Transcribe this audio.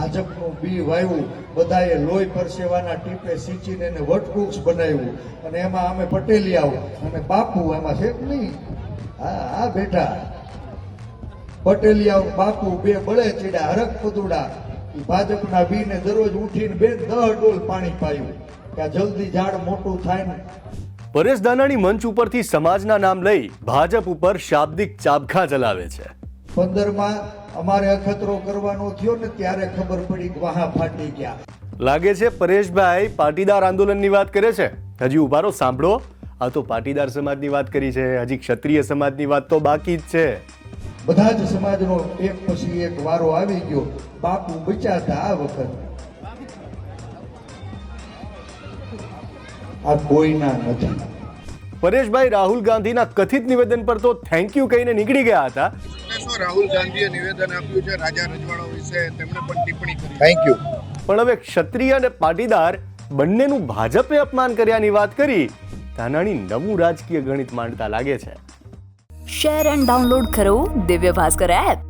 ભાજપનું બી વાવ્યું બધાએ લોહી પરસેવાના ટીપે સિંચીને એને વટવૃક્ષ બનાવ્યું. અને એમાં અમે પટેલિયાઓ અને બાપુ એમાં છે નહીં? હા હા, બેટા. પટેલિયાઓ બાપુ બે બળે ચીડા હરક પદુડા. ભાજપના બીને દરરોજ ઉઠીને બે દહ ડોલ પાણી પાયું. કે જલ્દી ઝાડ મોટું થાય ને. પરેશ દાનાણી મંચ ઉપરથી સમાજના નામ લઈ ભાજપ ઉપર શાબ્દિક ચાબખા ચલાવે છે. પંદરમાં અમારે અખતરો કરવાનો થયો ને ત્યારે ખબર પડી કે વાહા ફાટી ગયા. લાગે છે પરેશભાઈ પાટીદાર આંદોલનની વાત કરે છે? હજી ઉભારો સાંભળો. આ તો પાટીદાર સમાજની વાત કરી છે હજી ક્ષત્રિય સમાજની વાત તો બાકી જ છે. બધા જ સમાજનો એક પછી એક વારો આવી ગયો. બાપુ બચાતા આ વખત. આ કોઈના નથી. પરેશભાઈ રાહુલ ગાંધીના કથિત નિવેદન પર તો થેન્ક યુ કહીને નીકળી ગયા હતા. રાહુલ ગાંધીએ નિવેદન આપ્યું છે રાજા રજવાડા વિશે? તેમણે પણ ટિપ્પણી કરી. થેન્ક યુ પણ હવે ક્ષત્રિય અને પાટીદાર બંનેનું ભાજપે અપમાન કર્યાની વાત કરી ધાનાણી નવું રાજકીય ગણિત માંડતા લાગે છે. શેર એન્ડ ડાઉનલોડ કરો દિવ્ય ભાસ્કર એપ